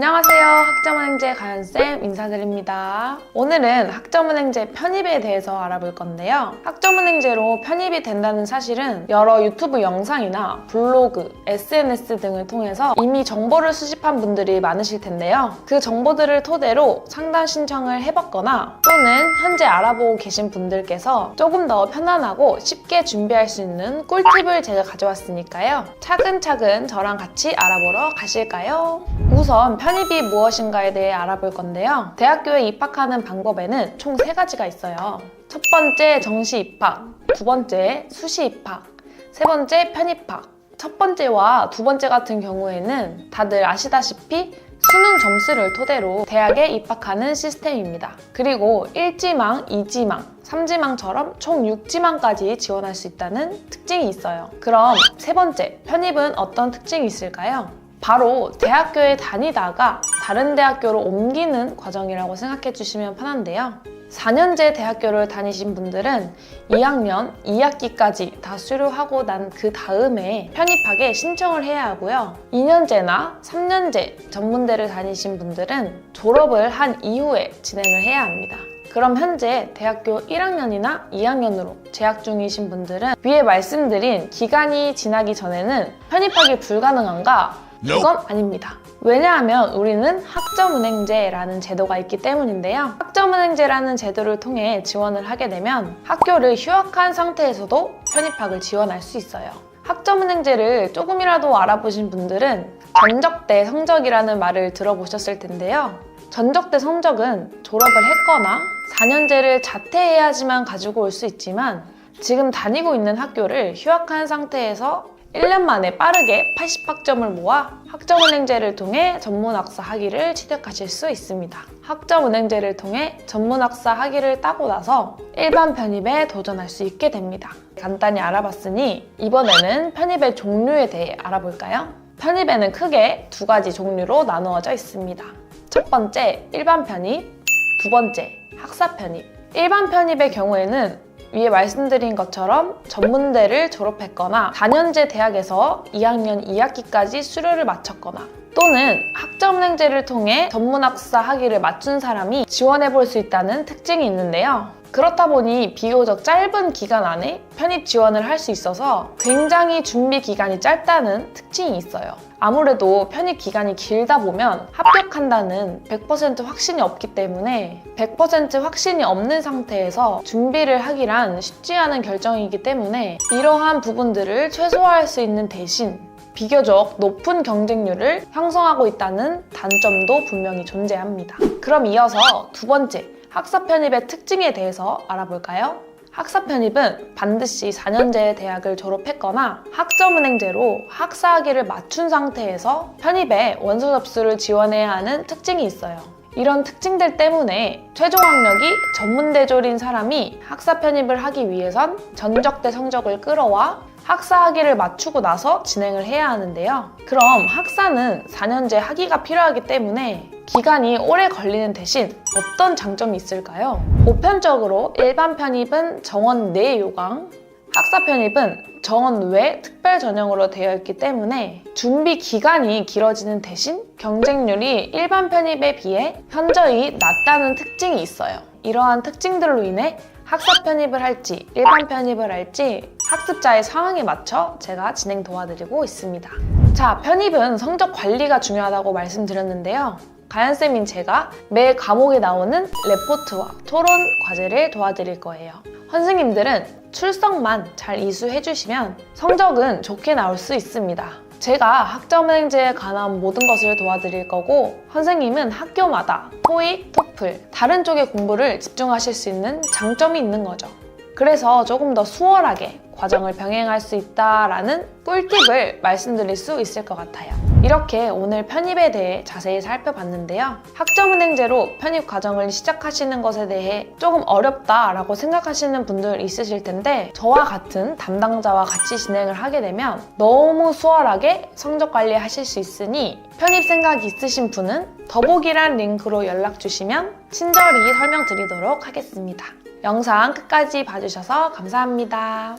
안녕하세요. 학점은행제 가연쌤 인사드립니다. 오늘은 학점은행제 편입에 대해서 알아볼 건데요. 학점은행제로 편입이 된다는 사실은 여러 유튜브 영상이나 블로그, SNS 등을 통해서 이미 정보를 수집한 분들이 많으실 텐데요. 그 정보들을 토대로 상담 신청을 해봤거나 또는 현재 알아보고 계신 분들께서 조금 더 편안하고 쉽게 준비할 수 있는 꿀팁을 제가 가져왔으니까요. 차근차근 저랑 같이 알아보러 가실까요? 우선 편 입이 무엇인가에 대해 알아볼 건데요. 대학교에 입학하는 방법에는 총 세 가지가 있어요. 첫 번째 정시 입학, 두 번째 수시 입학, 세 번째 편입학. 첫 번째와 두 번째 같은 경우에는 다들 아시다시피 수능 점수를 토대로 대학에 입학하는 시스템입니다. 그리고 1지망, 2지망, 3지망처럼 총 6지망까지 지원할 수 있다는 특징이 있어요. 그럼 세 번째, 편입은 어떤 특징이 있을까요? 바로 대학교에 다니다가 다른 대학교로 옮기는 과정이라고 생각해 주시면 편한데요. 4년제 대학교를 다니신 분들은 2학년 2학기까지 다 수료하고 난 그 다음에 편입학에 신청을 해야 하고요. 2년제나 3년제 전문대를 다니신 분들은 졸업을 한 이후에 진행을 해야 합니다. 그럼 현재 대학교 1학년이나 2학년으로 재학 중이신 분들은 위에 말씀드린 기간이 지나기 전에는 편입하기 불가능한가? 그건 아닙니다. 왜냐하면 우리는 학점은행제라는 제도가 있기 때문인데요. 학점은행제라는 제도를 통해 지원을 하게 되면 학교를 휴학한 상태에서도 편입학을 지원할 수 있어요. 학점은행제를 조금이라도 알아보신 분들은 전적대 성적이라는 말을 들어보셨을 텐데요. 전적대 성적은 졸업을 했거나 4년제를 자퇴해야지만 가지고 올 수 있지만 지금 다니고 있는 학교를 휴학한 상태에서 1년 만에 빠르게 80학점을 모아 학점은행제를 통해 전문학사 학위를 취득하실 수 있습니다. 학점은행제를 통해 전문학사 학위를 따고 나서 일반 편입에 도전할 수 있게 됩니다. 간단히 알아봤으니 이번에는 편입의 종류에 대해 알아볼까요? 편입에는 크게 두 가지 종류로 나누어져 있습니다. 첫 번째, 일반 편입, 두 번째, 학사 편입. 일반 편입의 경우에는 위에 말씀드린 것처럼 전문대를 졸업했거나 4년제 대학에서 2학년 2학기까지 수료를 마쳤거나 또는 학점은행제를 통해 전문학사 학위를 맞춘 사람이 지원해 볼 수 있다는 특징이 있는데요. 그렇다 보니 비교적 짧은 기간 안에 편입 지원을 할 수 있어서 굉장히 준비 기간이 짧다는 특징이 있어요. 아무래도 편입 기간이 길다 보면 합격한다는 100% 확신이 없기 때문에 100% 확신이 없는 상태에서 준비를 하기란 쉽지 않은 결정이기 때문에 이러한 부분들을 최소화할 수 있는 대신 비교적 높은 경쟁률을 형성하고 있다는 단점도 분명히 존재합니다. 그럼 이어서 두 번째, 학사 편입의 특징에 대해서 알아볼까요? 학사 편입은 반드시 4년제 대학을 졸업했거나 학점은행제로 학사 학위를 맞춘 상태에서 편입에 원서 접수를 지원해야 하는 특징이 있어요. 이런 특징들 때문에 최종 학력이 전문대졸인 사람이 학사 편입을 하기 위해선 전적대 성적을 끌어와 학사 학위를 맞추고 나서 진행을 해야 하는데요. 그럼 학사는 4년제 학위가 필요하기 때문에 기간이 오래 걸리는 대신 어떤 장점이 있을까요? 보편적으로 일반 편입은 정원 내 요강, 학사 편입은 정원 외 특별 전형으로 되어 있기 때문에 준비 기간이 길어지는 대신 경쟁률이 일반 편입에 비해 현저히 낮다는 특징이 있어요. 이러한 특징들로 인해 학사 편입을 할지 일반 편입을 할지 학습자의 상황에 맞춰 제가 진행 도와드리고 있습니다. 자, 편입은 성적 관리가 중요하다고 말씀드렸는데요. 가연쌤인 제가 매 과목에 나오는 레포트와 토론 과제를 도와드릴 거예요. 선생님들은 출석만 잘 이수해주시면 성적은 좋게 나올 수 있습니다. 제가 학점은행제에 관한 모든 것을 도와드릴 거고 선생님은 학교마다 토익, 토플 다른 쪽의 공부를 집중하실 수 있는 장점이 있는 거죠. 그래서 조금 더 수월하게 과정을 병행할 수 있다라는 꿀팁을 말씀드릴 수 있을 것 같아요. 이렇게 오늘 편입에 대해 자세히 살펴봤는데요. 학점은행제로 편입 과정을 시작하시는 것에 대해 조금 어렵다라고 생각하시는 분들 있으실 텐데 저와 같은 담당자와 같이 진행을 하게 되면 너무 수월하게 성적 관리하실 수 있으니 편입 생각이 있으신 분은 더보기란 링크로 연락 주시면 친절히 설명드리도록 하겠습니다. 영상 끝까지 봐주셔서 감사합니다.